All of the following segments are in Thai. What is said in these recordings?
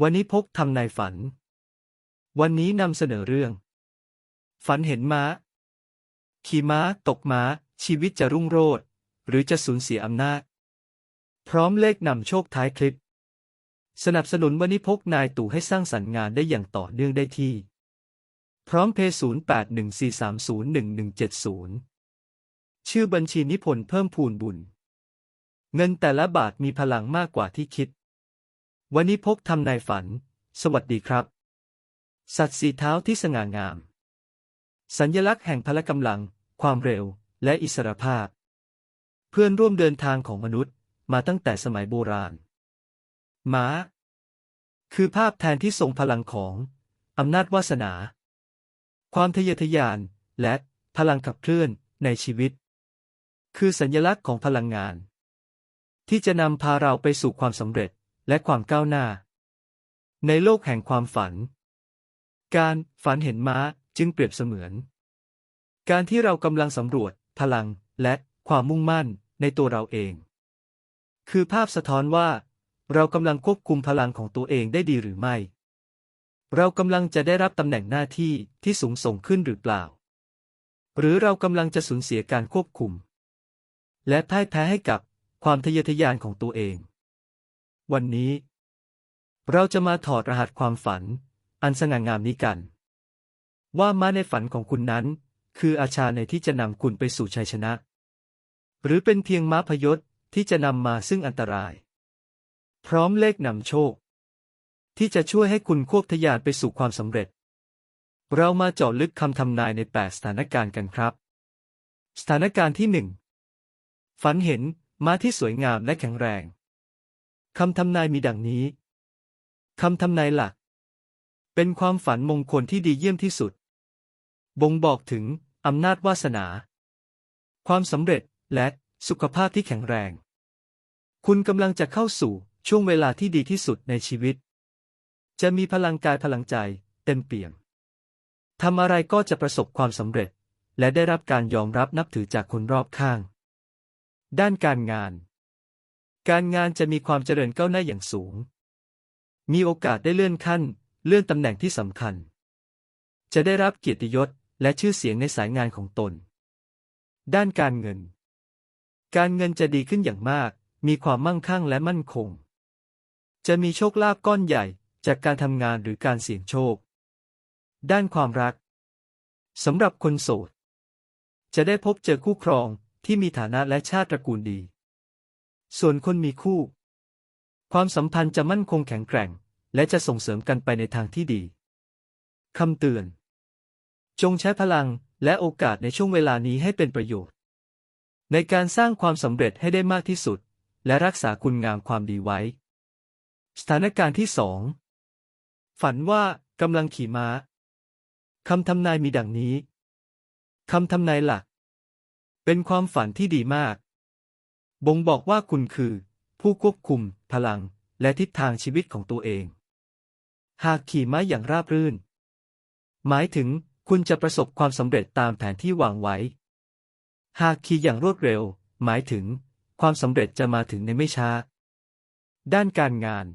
วันนี้พกทำนายฝัน วันนี้นำเสนอเรื่อง ฝันเห็นม้า ขี่ม้า ตกม้า ชีวิตจะรุ่งโรจน์หรือจะสูญเสียอำนาจ พร้อมเลขนำโชคท้ายคลิป สนับสนุนวันนี้พกนายตู่ให้สร้างสรรค์งานได้อย่างต่อเนื่องได้ที่ พร้อมเพย์0814301170 ชื่อบัญชีนิพนธ์เพิ่มพูนบุญ เงินแต่ละบาทมีพลังมากกว่าที่คิด วันนี้พกทำนายฝัน สวัสดีครับ สัตว์สีเท้าที่สง่างาม สัญญลักษณ์แห่งพละกำลัง ความเร็ว และอิสรภาพ เพื่อนร่วมเดินทางของมนุษย์มาตั้งแต่สมัยโบราณ ม้า คือภาพแทนที่ทรงพลังของอำนาจวาสนา ความทะเยอทะยาน และพลังขับเคลื่อนในชีวิต คือสัญลักษณ์ของพลังงาน ที่จะนำพาเราไปสู่ความสำเร็จ และความก้าวหน้า ในโลกแห่งความฝัน การฝันเห็นม้าจึงเปรียบเสมือน การที่เรากำลังสำรวจ พลังและความมุ่งมั่นในตัวเราเอง คือภาพสะท้อนว่า เรากำลังควบคุมพลังของตัวเองได้ดีหรือไม่ เรากำลังจะได้รับตำแหน่งหน้าที่ที่สูงส่งขึ้นหรือเปล่า หรือเรากำลังจะสูญเสียการควบคุม และพ่ายแพ้ให้กับความทะเยอทะยานของตัวเอง วันนี้ เราจะมาถอดรหัสความฝัน อันสง่างามนี้กัน ว่าม้าในฝันของคุณนั้น คืออาชาในที่จะนำคุณไปสู่ชัยชนะ หรือเป็นเพียงม้าพยศที่จะนำมาซึ่งอันตราย พร้อมเลขนำโชค ที่จะช่วยให้คุณควบทะยานไปสู่ความสำเร็จ เรามาเจาะลึกคำทำนายในแปดสถานการณ์กันครับ สถานการณ์ที่หนึ่งฝันเห็นม้าที่สวยงามและแข็งแรง คำทำนายมีดังนี้คำทำนายหลัก เป็นความฝันมงคลที่ดีเยี่ยมที่สุด บ่งบอกถึงอำนาจวาสนา ความสำเร็จและสุขภาพที่แข็งแรง คุณกำลังจะเข้าสู่ช่วงเวลาที่ดีที่สุดในชีวิต จะมีพลังกายพลังใจ เต็มเปี่ยมทำอะไรก็จะประสบความสำเร็จ และได้รับการยอมรับนับถือจากคนรอบข้าง ด้านการงาน การงานจะมีความเจริญก้าวหน้าอย่างสูง มีโอกาสได้เลื่อนขั้น เลื่อนตำแหน่งที่สำคัญ จะได้รับเกียรติยศและชื่อเสียงในสายงานของตน ด้านการเงิน การเงินจะดีขึ้นอย่างมาก มีความมั่งคั่งและมั่นคง จะมีโชคลาภก้อนใหญ่ จากการทำงานหรือการเสี่ยงโชค ด้านความรักสำหรับคนโสด จะได้พบเจอคู่ครองที่มีฐานะและชาติตระกูลดี ส่วนคนมีคู่ ความสัมพันธ์จะมั่นคงแข็งแกร่ง และจะส่งเสริมกันไปในทางที่ดีคำเตือน จงใช้พลังและโอกาสในช่วงเวลานี้ให้เป็นประโยชน์ ในการสร้างความสำเร็จให้ได้มากที่สุด และรักษาคุณงามความดีไว้ สถานการณ์ที่สองฝันว่ากำลังขี่ม้าคำทำนายมีดังนี้คำทำนายหลัก เป็นความฝันที่ดีมาก บ่งบอกว่าคุณคือ ผู้ควบคุม พลัง และทิศทางชีวิตของตัวเอง หากขี่ม้าอย่างราบรื่น หมายถึงคุณจะประสบความสำเร็จตามแผนที่วางไว้ หากขี่อย่างรวดเร็ว หมายถึง ความสำเร็จจะมาถึงในไม่ช้า ด้านการงาน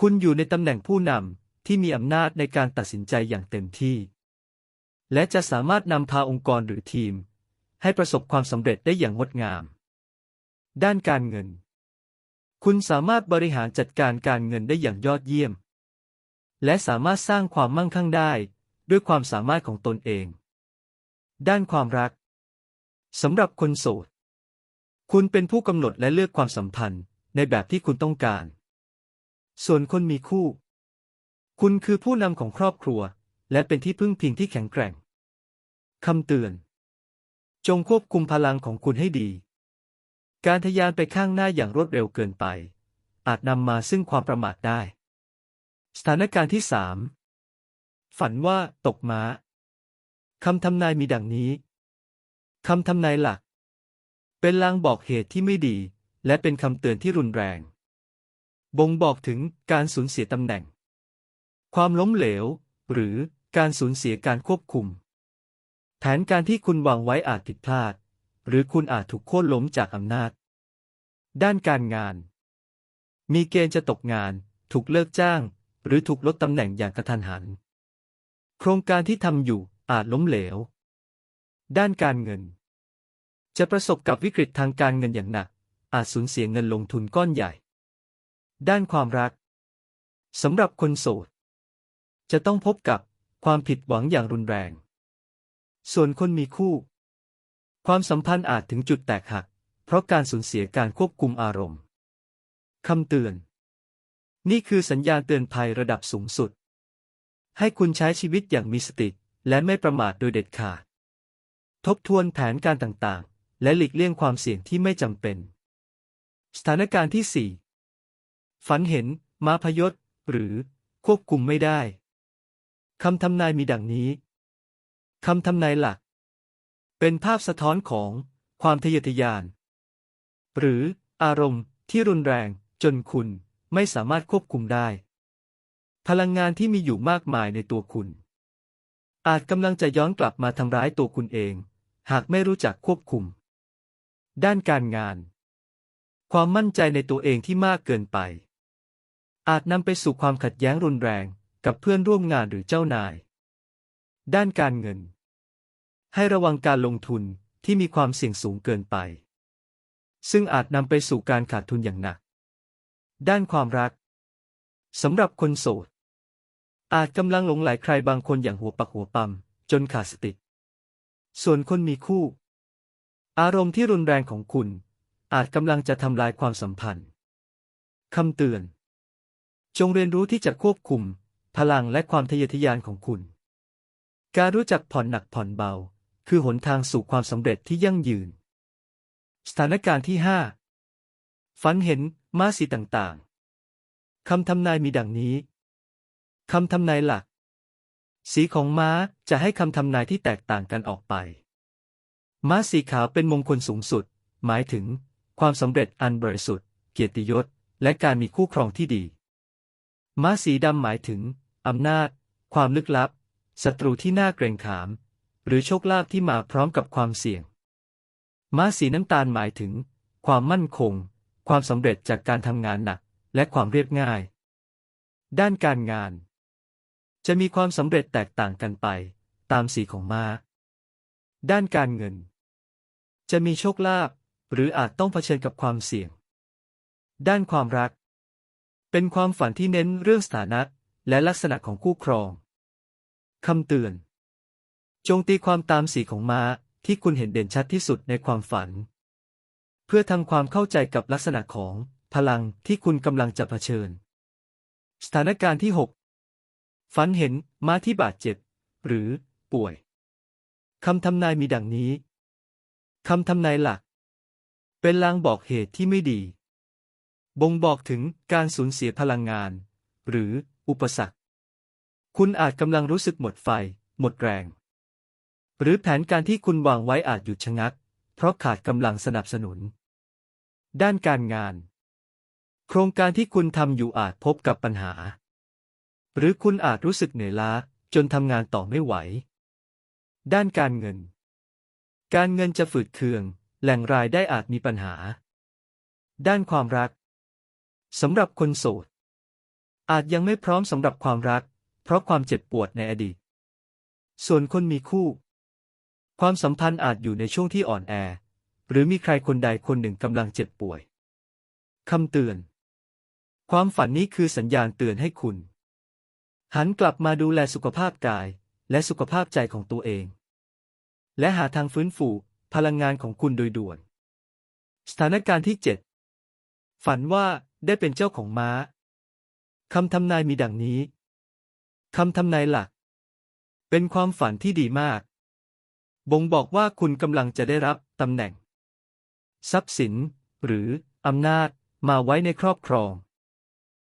คุณอยู่ในตำแหน่งผู้นำที่มีอำนาจในการตัดสินใจอย่างเต็มที่ และจะสามารถนำพาองค์กรหรือทีม ให้ประสบความสำเร็จได้อย่างงดงาม ด้านการเงิน คุณสามารถบริหารจัดการการเงินได้อย่างยอดเยี่ยม และสามารถสร้างความมั่งคั่งได้ ด้วยความสามารถของตนเอง ด้านความรักสำหรับคนโสด คุณเป็นผู้กำหนดและเลือกความสัมพันธ์ในแบบที่คุณต้องการ ส่วนคนมีคู่ คุณคือผู้นำของครอบครัว และเป็นที่พึ่งพิงที่แข็งแกร่งคำเตือน จงควบคุมพลังของคุณให้ดี การทะยานไปข้างหน้าอย่างรวดเร็วเกินไป อาจนำมาซึ่งความประมาทได้ สถานการณ์ที่สามฝันว่าตกม้าคำทำนายมีดังนี้คำทำนายหลัก เป็นลางบอกเหตุที่ไม่ดี และเป็นคำเตือนที่รุนแรง บ่งบอกถึงการสูญเสียตำแหน่ง ความล้มเหลว หรือการสูญเสียการควบคุม แผนการที่คุณวางไว้อาจผิดพลาด หรือคุณอาจถูกโค่นล้มจากอำนาจ ด้านการงาน มีเกณฑ์จะตกงาน ถูกเลิกจ้าง หรือถูกลดตำแหน่งอย่างกระทันหัน โครงการที่ทำอยู่อาจล้มเหลว ด้านการเงิน จะประสบกับวิกฤตทางการเงินอย่างหนัก อาจสูญเสียเงินลงทุนก้อนใหญ่ ด้านความรักสำหรับคนโสด จะต้องพบกับความผิดหวังอย่างรุนแรง ส่วนคนมีคู่ ความสัมพันธ์อาจถึงจุดแตกหัก เพราะการสูญเสียการควบคุมอารมณ์ คำเตือน นี่คือสัญญาณเตือนภัยระดับสูงสุด ให้คุณใช้ชีวิตอย่างมีสติ และไม่ประมาทโดยเด็ดขาด ทบทวนแผนการต่างๆ และหลีกเลี่ยงความเสี่ยงที่ไม่จำเป็น สถานการณ์ที่ 4 ฝันเห็น มาพยศ หรือ ควบคุมไม่ได้ คำทำนายมีดังนี้ คำทำนายหลัก เป็นภาพสะท้อนของความทะเยอทะยาน หรืออารมณ์ที่รุนแรงจนคุณไม่สามารถควบคุมได้ พลังงานที่มีอยู่มากมายในตัวคุณ อาจกำลังจะย้อนกลับมาทำร้ายตัวคุณเอง หากไม่รู้จักควบคุม ด้านการงาน ความมั่นใจในตัวเองที่มากเกินไป อาจนำไปสู่ความขัดแย้งรุนแรงกับเพื่อนร่วมงานหรือเจ้านาย ด้านการเงิน ให้ระวังการลงทุนที่มีความเสี่ยงสูงเกินไป ซึ่งอาจนำไปสู่การขาดทุนอย่างหนัก ด้านความรักสำหรับคนโสด อาจกำลังหลงไหลใครบางคนอย่างหัวปักหัวปั๊มจนขาดสติ ส่วนคนมีคู่ อารมณ์ที่รุนแรงของคุณ อาจกำลังจะทำลายความสัมพันธ์คำเตือน จงเรียนรู้ที่จะควบคุม พลังและความทะเยอทะยานของคุณ การรู้จักผ่อนหนักผ่อนเบา คือหนทางสู่ความสำเร็จที่ยั่งยืน สถานการณ์ที่ 5 ฝันเห็นม้าสีต่างๆ คำทำนายมีดังนี้ คำทำนายหลัก สีของม้าจะให้คำทำนายที่แตกต่างกันออกไป ม้าสีขาวเป็นมงคลสูงสุด หมายถึง ความสำเร็จอันบริสุทธิ์ เกียรติยศ และการมีคู่ครองที่ดี ม้าสีดำหมายถึงอำนาจ ความลึกลับศัตรูที่น่าเกรงขาม หรือโชคลาภที่มาพร้อมกับความเสี่ยง ม้าสีน้ำตาลหมายถึง ความมั่นคง ความสำเร็จจากการทำงานหนัก และความเรียบง่าย ด้านการงาน จะมีความสำเร็จแตกต่างกันไป ตามสีของม้า ด้านการเงิน จะมีโชคลาภหรืออาจต้องเผชิญกับความเสี่ยง ด้านความรัก เป็นความฝันที่เน้นเรื่องสถานะและลักษณะของคู่ครอง คำเตือน จงตีความตามสีของม้าที่คุณเห็นเด่นชัดที่สุดในความฝัน เพื่อทำความเข้าใจกับลักษณะของพลังที่คุณกำลังจะเผชิญ สถานการณ์ที่ 6 ฝันเห็นม้าที่บาดเจ็บ หรือป่วยคำทำนายมีดังนี้คำทำนายหลัก เป็นลางบอกเหตุที่ไม่ดี บ่งบอกถึงการสูญเสียพลังงาน หรืออุปสรรค คุณอาจกำลังรู้สึกหมดไฟ หมดแรง หรือแผนการที่คุณวางไว้อาจหยุดชะงัก เพราะขาดกำลังสนับสนุน ด้านการงาน โครงการที่คุณทำอยู่อาจพบกับปัญหา หรือคุณอาจรู้สึกเหนื่อยล้าจนทำงานต่อไม่ไหว ด้านการเงิน การเงินจะฝืดเคือง แหล่งรายได้อาจมีปัญหา ด้านความรักสำหรับคนโสด อาจยังไม่พร้อมสำหรับความรัก เพราะความเจ็บปวดในอดีต ส่วนคนมีคู่ ความสัมพันธ์อาจอยู่ในช่วงที่อ่อนแอ หรือมีใครคนใดคนหนึ่งกำลังเจ็บป่วย คำเตือน ความฝันนี้คือสัญญาณเตือนให้คุณ หันกลับมาดูแลสุขภาพกาย และสุขภาพใจของตัวเอง และหาทางฟื้นฟูพลังงานของคุณโดยด่วน สถานการณ์ที่ 7 ฝันว่าได้เป็นเจ้าของม้า คำทำนายมีดังนี้ คำทำนายหลัก เป็นความฝันที่ดีมาก บ่งบอกว่าคุณกำลังจะได้รับตำแหน่ง ทรัพย์สิน หรืออำนาจมาไว้ในครอบครอง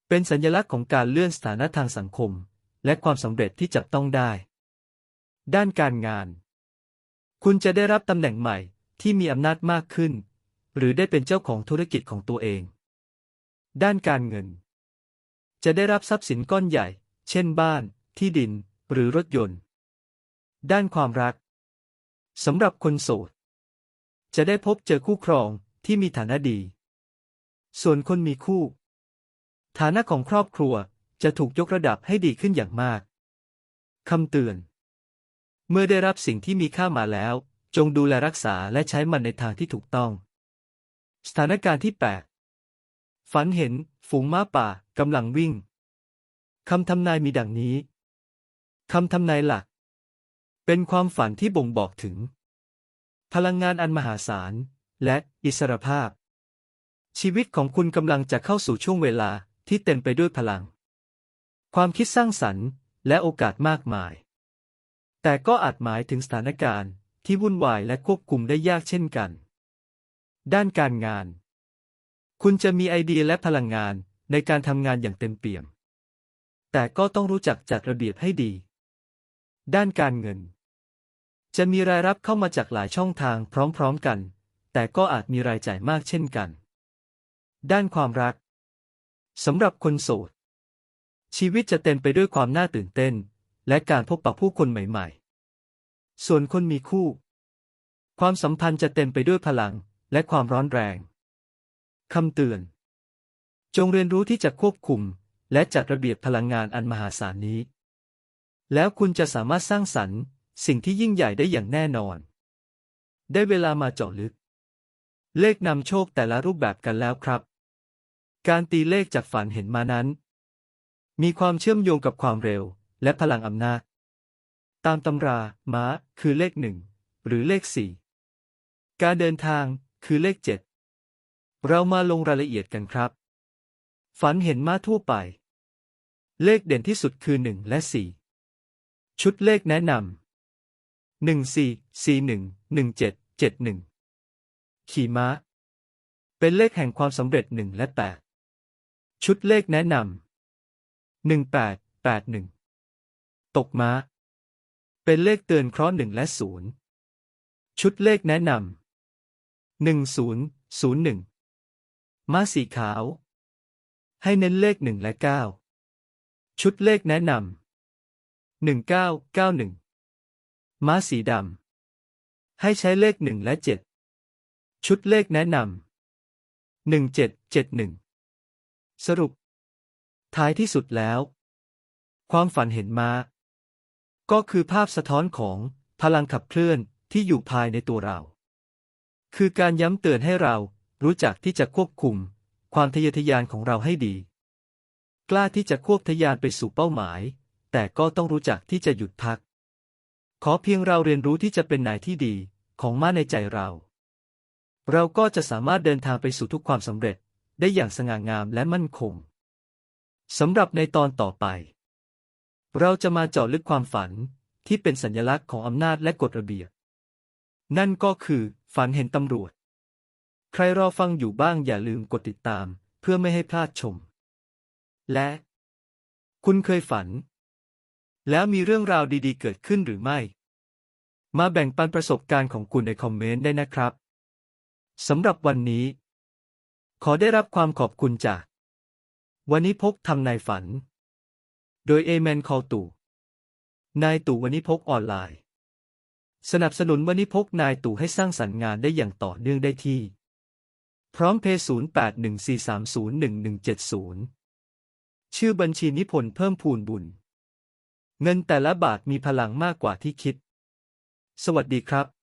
เป็นสัญลักษณ์ของการเลื่อนสถานะทางสังคม และความสำเร็จที่จับต้องได้ ด้านการงาน คุณจะได้รับตำแหน่งใหม่ที่มีอำนาจมากขึ้น หรือได้เป็นเจ้าของธุรกิจของตัวเอง ด้านการเงิน จะได้รับทรัพย์สินก้อนใหญ่ เช่นบ้าน ที่ดิน หรือรถยนต์ ด้านความรัก สำหรับคนโสด จะได้พบเจอคู่ครองที่มีฐานะดี ส่วนคนมีคู่ ฐานะของครอบครัวจะถูกยกระดับให้ดีขึ้นอย่างมาก คำเตือน เมื่อได้รับสิ่งที่มีค่ามาแล้ว จงดูแลรักษาและใช้มันในทางที่ถูกต้อง สถานการณ์ที่8ฝันเห็นฝูงม้าป่ากำลังวิ่ง คำทำนายมีดังนี้ คำทำนายหลัก เป็นความฝันที่บ่งบอกถึง พลังงานอันมหาศาล และอิสรภาพ ชีวิตของคุณกำลังจะเข้าสู่ช่วงเวลาที่เต็มไปด้วยพลัง ความคิดสร้างสรรค์ และโอกาสมากมาย แต่ก็อาจหมายถึงสถานการณ์ที่วุ่นวายและควบคุมได้ยากเช่นกัน ด้านการงาน คุณจะมีไอเดียและพลังงานในการทำงานอย่างเต็มเปี่ยม แต่ก็ต้องรู้จักจัดระเบียบให้ดี ด้านการเงิน จะมีรายรับเข้ามาจากหลายช่องทางพร้อมๆกัน แต่ก็อาจมีรายจ่ายมากเช่นกัน ด้านความรักสำหรับคนโสด ชีวิตจะเต็มไปด้วยความน่าตื่นเต้น และการพบปะผู้คนใหม่ๆ ส่วนคนมีคู่ ความสัมพันธ์จะเต็มไปด้วยพลังและความร้อนแรง คำเตือน จงเรียนรู้ที่จะควบคุม และจัดระเบียบพลังงานอันมหาศาลนี้ แล้วคุณจะสามารถสร้างสรรค์ สิ่งที่ยิ่งใหญ่ได้อย่างแน่นอน ได้เวลามาเจาะลึก เลขนำโชคแต่ละรูปแบบกันแล้วครับ การตีเลขจากฝันเห็นมานั้น มีความเชื่อมโยงกับความเร็ว และพลังอำนาจ ตามตำรา ม้า คือเลขหนึ่งหรือเลขสี่การเดินทางคือเลขเจ็ดเรามาลงรายละเอียดกันครับ ฝันเห็นม้าทั่วไป เลขเด่นที่สุดคือหนึ่งและสี่ชุดเลขแนะนำ หนึ่งสี่สี่หนึ่งหนึ่งเจ็ดเจ็ดหนึ่งขี่ม้า เป็นเลขแห่งความสำเร็จหนึ่งและแปดชุดเลขแนะนำหนึ่งแปดแปดหนึ่งตกม้า เป็นเลขเตือนเคราะห์หนึ่งและศูนย์ชุดเลขแนะนำหนึ่งศูนย์ศูนย์หนึ่งม้าสีขาว ให้เน้นเลขหนึ่งและเก้าชุดเลขแนะนำหนึ่งเก้าเก้าหนึ่ง ม้าสีดำ ให้ใช้เลขหนึ่งและเจ็ด ชุดเลขแนะนำหนึ่งเจ็ดเจ็ดหนึ่ง สรุป ท้ายที่สุดแล้ว ความฝันเห็นมา ก็คือภาพสะท้อนของพลังขับเคลื่อนที่อยู่ภายในตัวเรา คือการย้ำเตือนให้เรารู้จักที่จะควบคุม ความทะเยอทะยานของเราให้ดี กล้าที่จะควบทะยานไปสู่เป้าหมาย แต่ก็ต้องรู้จักที่จะหยุดพัก ขอเพียงเราเรียนรู้ที่จะเป็นนายที่ดีของม้าในใจเรา เราก็จะสามารถเดินทางไปสู่ทุกความสำเร็จได้อย่างสง่างามและมั่นคงสำหรับในตอนต่อไป เราจะมาเจาะลึกความฝันที่เป็นสัญลักษณ์ของอำนาจและกฎระเบียบ นั่นก็คือฝันเห็นตำรวจ ใครรอฟังอยู่บ้างอย่าลืมกดติดตามเพื่อไม่ให้พลาดชม และ คุณเคยฝัน แล้วมีเรื่องราวดีๆ เกิดขึ้นหรือไม่ มาแบ่งปันประสบการณ์ของคุณในคอมเมนต์ได้นะครับสำหรับวันนี้ ขอได้รับความขอบคุณจาก วันนี้พกทำนายฝัน โดยเอเมนคอตู่นายตู่วันนี้พกออนไลน์ สนับสนุนวันนี้พกนายตู่ให้สร้างสรรค์งานได้อย่างต่อเนื่องได้ที่ พร้อมเพย์0814301170 ชื่อบัญชีนิพนธ์เพิ่มพูนบุญ เงินแต่ละบาทมีพลังมากกว่าที่คิด สวัสดีครับ